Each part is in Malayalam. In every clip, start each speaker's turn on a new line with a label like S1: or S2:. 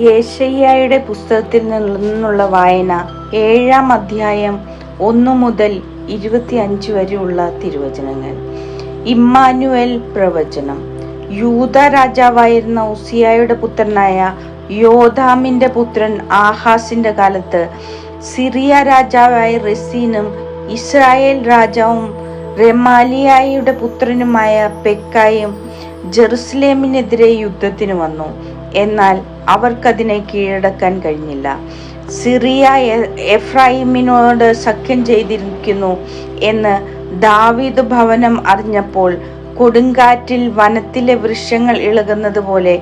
S1: യേശയ്യായുടെ പുസ്തകത്തിൽ നിന്നുള്ള വായന ഏഴാം അധ്യായം ഒന്നു മുതൽ ഇരുപത്തിയഞ്ച് വരെയുള്ള തിരുവചനങ്ങൾ. ഇമ്മാനുവൽ പ്രവചനം. യൂത രാജാവായിരുന്ന ഉസിയായുടെ പുത്രനായ യോധാമിന്റെ പുത്രൻ ആഹാസിന്റെ കാലത്ത് സിറിയ രാജാവായ റസീനും ഇസ്രായേൽ രാജാവും റെമാലിയായുടെ പുത്രനുമായ പെക്കായും ജെറുസലേമിനെതിരെ യുദ്ധത്തിന് വന്നു. എന്നാൽ അവർക്കതിനെ കീഴടക്കാൻ കഴിഞ്ഞില്ല. സിറിയ എഫ്രൈമിനോട് സഖ്യം ചെയ്തിരിക്കുന്നു എന്ന് ദാവീദ് ഭവനം അറിഞ്ഞപ്പോൾ കൊടുങ്കാറ്റിൽ വനത്തിലെ വൃക്ഷങ്ങൾ ഇളകുന്നത് പോലെ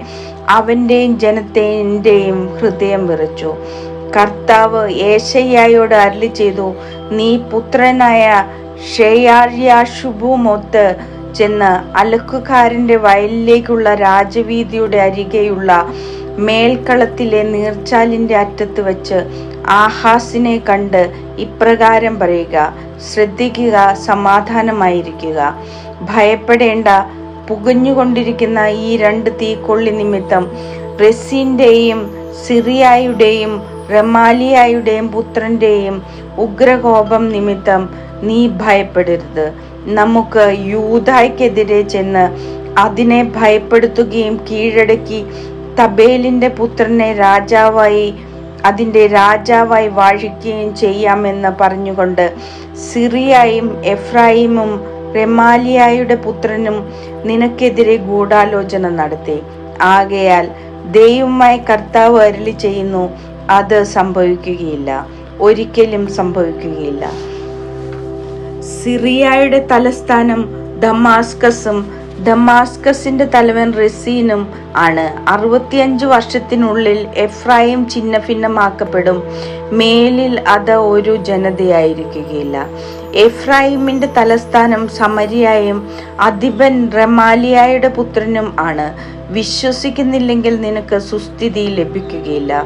S1: അവന്റെയും ജനത്തിന്റെയും ഹൃദയം വിറച്ചു. കർത്താവ് ഏശയ്യായോട് അരളി ചെയ്തു നീ പുത്രനായ ഷെയാർയാഷുബുമൊത്ത് ചെന്ന് അലക്കുകാരന്റെ വയലിലേക്കുള്ള രാജവീതിയുടെ അരികെയുള്ള മേൽക്കളത്തിലെ നീർച്ചാലിന്റെ അറ്റത്ത് വച്ച് ആഹാസിനെ കണ്ട് ഇപ്രകാരം പറയുക ശ്രദ്ധിക്കുക സമാധാനമായിരിക്കുക. ഭയപ്പെടേണ്ട. പുകഞ്ഞുകൊണ്ടിരിക്കുന്ന ഈ രണ്ട് തീക്കൊള്ളി നിമിത്തം റെസിന്റെയും സിറിയായുടെയും റമാലിയായുടെയും പുത്രന്റെയും ഉഗ്രകോപം നിമിത്തം നീ ഭയപ്പെടരുത്. നമുക്ക് യൂതായ്ക്കെതിരെ ചെന്ന് അതിനെ ഭയപ്പെടുത്തുകയും കീഴടക്കി തബേലിന്റെ പുത്രനെ രാജാവായി അതിന്റെ രാജാവായി വാഴിക്കുകയും ചെയ്യാമെന്ന് പറഞ്ഞുകൊണ്ട് സിറിയായും എഫ്രായിമും റെമാലിയായുടെ പുത്രനും നിനക്കെതിരെ ഗൂഢാലോചന നടത്തി. ആകയാൽ ദൈവമായി കർത്താവ് അരുളി ചെയ്യുന്നു അത് സംഭവിക്കുകയില്ല. ഒരിക്കലും സംഭവിക്കുകയില്ല. സിറിയയുടെ തലസ്ഥാനം ദമാസ്കസും ദമാസ്കസിന്റെ തലവൻ റെസീനും ആണ്. അറുപത്തിയഞ്ച് വർഷത്തിനുള്ളിൽ എഫ്രായിം ചിഹ്ന ഭിന്നമാക്കപ്പെടും മേലിൽ അത് ഒരു ജനതയായിരിക്കുകയില്ല. എഫ്രായിമിന്റെ തലസ്ഥാനം സമരിയായും അധിപൻ റമാലിയായുടെ പുത്രനും ആണ്. വിശ്വസിക്കുന്നില്ലെങ്കിൽ നിനക്ക് സുസ്ഥിതി ലഭിക്കുകയില്ല.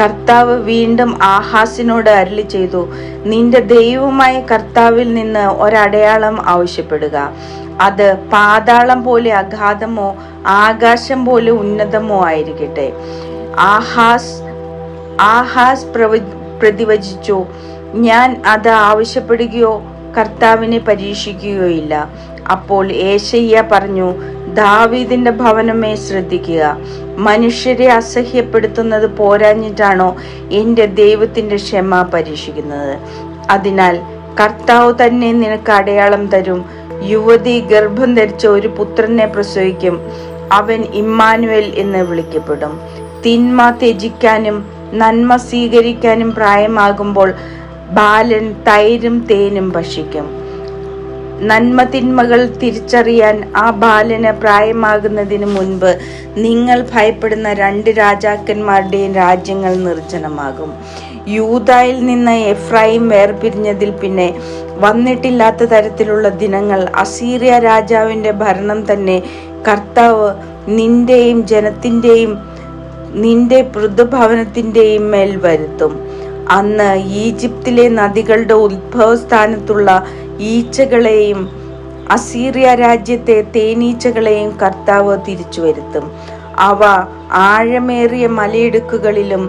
S1: കർത്താവ് വീണ്ടും ആഹാസിനോട് അരളി ചെയ്തു നിന്റെ ദൈവമായ കർത്താവിൽ നിന്ന് ഒരടയാളം ആവശ്യപ്പെടുക. അത് പാതാളം പോലെ അഗാധമോ ആകാശം പോലെ ഉന്നതമോ ആയിരിക്കട്ടെ. ആഹാസ് ആഹാസ് പ്രവ- പ്രതിവചിച്ചു. ഞാൻ അത് ആവശ്യപ്പെടുകയോ കർത്താവിനെ പരീക്ഷിക്കുകയില്ല. അപ്പോൾ ഏശയ്യ പറഞ്ഞു ദാവീദിന്റെ ഭവനമേ ശ്രദ്ധിക്കുക. മനുഷ്യരെ അസഹ്യപ്പെടുത്തുന്നത് പോരാഞ്ഞിട്ടാണോ എന്റെ ദൈവത്തിന്റെ ക്ഷമ പരീക്ഷിക്കുന്നത്? അതിനാൽ കർത്താവ് തന്നെ നിനക്ക് അടയാളം തരും. യുവതി ഗർഭം ധരിച്ച ഒരു പുത്രനെ പ്രസവിക്കും. അവൻ ഇമ്മാനുവൽ എന്ന് വിളിക്കപ്പെടും. തിന്മ ത്യജിക്കാനും നന്മ സ്വീകരിക്കാനും പ്രായമാകുമ്പോൾ ബാലൻ തൈരും തേനും ഭക്ഷിക്കും. നന്മ തിന്മകൾ തിരിച്ചറിയാൻ ആ ബാലന് പ്രായമാകുന്നതിന് മുൻപ് നിങ്ങൾ ഭയപ്പെടുന്ന രണ്ട് രാജാക്കന്മാരുടെയും രാജ്യങ്ങൾ നിർജനമാകും. യൂതായിൽ നിന്ന് എഫ്രൈം വേർപിരിഞ്ഞതിൽ പിന്നെ വന്നിട്ടില്ലാത്ത തരത്തിലുള്ള ദിനങ്ങൾ അസീറിയ രാജാവിന്റെ ഭരണം തന്നെ കർത്താവ് നിന്റെയും ജനത്തിന്റെയും നിന്റെ പൃഥുഭവനത്തിന്റെയും മേൽ വരുത്തും. അന്ന് ഈജിപ്തിലെ നദികളുടെ ഉത്ഭവസ്ഥാനത്തുള്ള ഈച്ചകളെയും അസീറിയ രാജ്യത്തെ തേനീച്ചകളെയും കർത്താവ് തിരിച്ചു വരുത്തും അവ ആഴമേറിയ മലയിടുക്കുകളിലും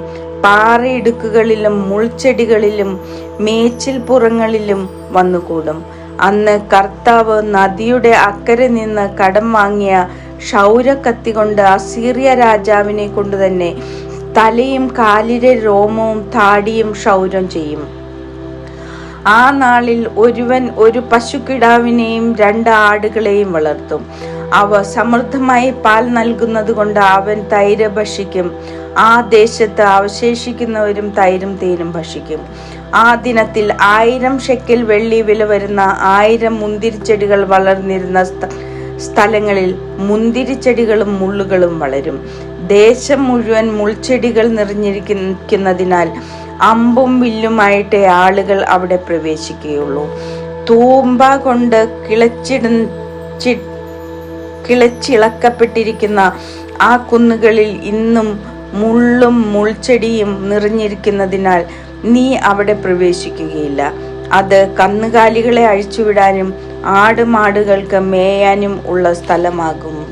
S1: പാറയിടുക്കുകളിലും മുൾച്ചെടികളിലും മേച്ചിൽപ്പുറങ്ങളിലും വന്നുകൂടും. അന്ന് കർത്താവ് നദിയുടെ അക്കരെ നിന്ന് കടം വാങ്ങിയ ക്ഷൗരക്കത്തി കൊണ്ട് അസീറിയ രാജാവിനെ കൊണ്ട് തന്നെ തലയും കാലിലെ രോമവും താടിയും ക്ഷൗരം ചെയ്യും. ആ നാളിൽ ഒരുവൻ ഒരു പശുക്കിടാവിനെയും രണ്ട് ആടുകളെയും വളർത്തും. അവ സമൃദ്ധമായി പാൽ നൽകുന്നത് കൊണ്ട് അവൻ തൈര് ഭക്ഷിക്കും. ആ ദേശത്ത് അവശേഷിക്കുന്നവരും തൈരും തേനും ഭക്ഷിക്കും. ആ ദിനത്തിൽ ആയിരം ഷെക്കിൽ വെള്ളി വില വരുന്ന ആയിരം മുന്തിരിച്ചെടികൾ വളർന്നിരുന്ന സ്ഥ- സ്ഥലങ്ങളിൽ മുന്തിരിച്ചെടികളും മുള്ളുകളും വളരും. ദേശം മുഴുവൻ മുൾച്ചെടികൾ നിറഞ്ഞിരിക്കുന്നതിനാൽ അമ്പും വില്ലുമായിട്ടേ ആളുകൾ അവിടെ പ്രവേശിക്കുകയുള്ളൂ. തൂമ്പ കൊണ്ട് കിളച്ചിട കിളച്ചിളക്കപ്പെട്ടിരിക്കുന്ന ആ കുന്നുകളിൽ ഇന്നും മുള്ളും മുൾച്ചെടിയും നിറഞ്ഞിരിക്കുന്നതിനാൽ നീ അവിടെ പ്രവേശിക്കുകയില്ല. അത് കന്നുകാലികളെ അഴിച്ചുവിടാനും ആടുമാടുകൾക്ക് മേയാനും ഉള്ള സ്ഥലമാകും.